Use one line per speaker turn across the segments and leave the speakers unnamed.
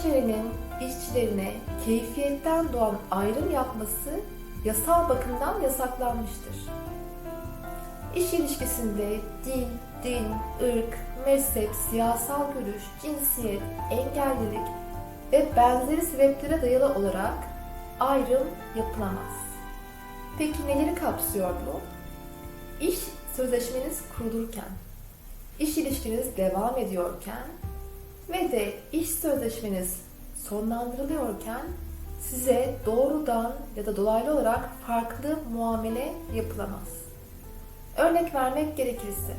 İşverenin işçilerine keyfiyetten doğan ayrım yapması yasal bakımdan yasaklanmıştır. İş ilişkisinde din, din, ırk, mezhep, siyasal görüş, cinsiyet, engellilik ve benzeri sebeplere dayalı olarak ayrım yapılamaz. Peki neleri kapsıyor bu? İş sözleşmeniz kurulurken, iş ilişkiniz devam ediyorken ve de iş sözleşmeniz sonlandırılıyorken size doğrudan ya da dolaylı olarak farklı muamele yapılamaz. Örnek vermek gerekirse,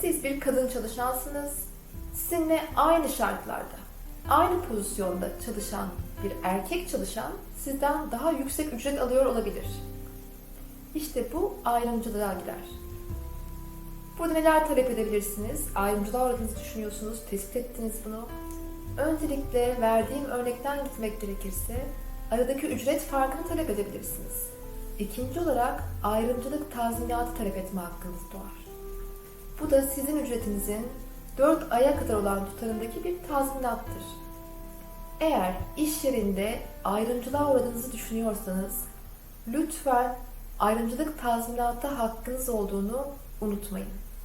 siz bir kadın çalışansınız, sizinle aynı şartlarda, aynı pozisyonda çalışan bir erkek çalışan sizden daha yüksek ücret alıyor olabilir. İşte bu ayrımcılığa girer. Burada neler talep edebilirsiniz? Ayrımcılığa uğradığınızı düşünüyorsunuz, tespit ettiniz bunu. Öncelikle verdiğim örnekten gitmek gerekirse aradaki ücret farkını talep edebilirsiniz. İkinci olarak ayrımcılık tazminatı talep etme hakkınız doğar. Bu da sizin ücretinizin 4 aya kadar olan tutarındaki bir tazminattır. Eğer iş yerinde ayrımcılığa uğradığınızı düşünüyorsanız lütfen ayrımcılık tazminatı hakkınız olduğunu unutmayın.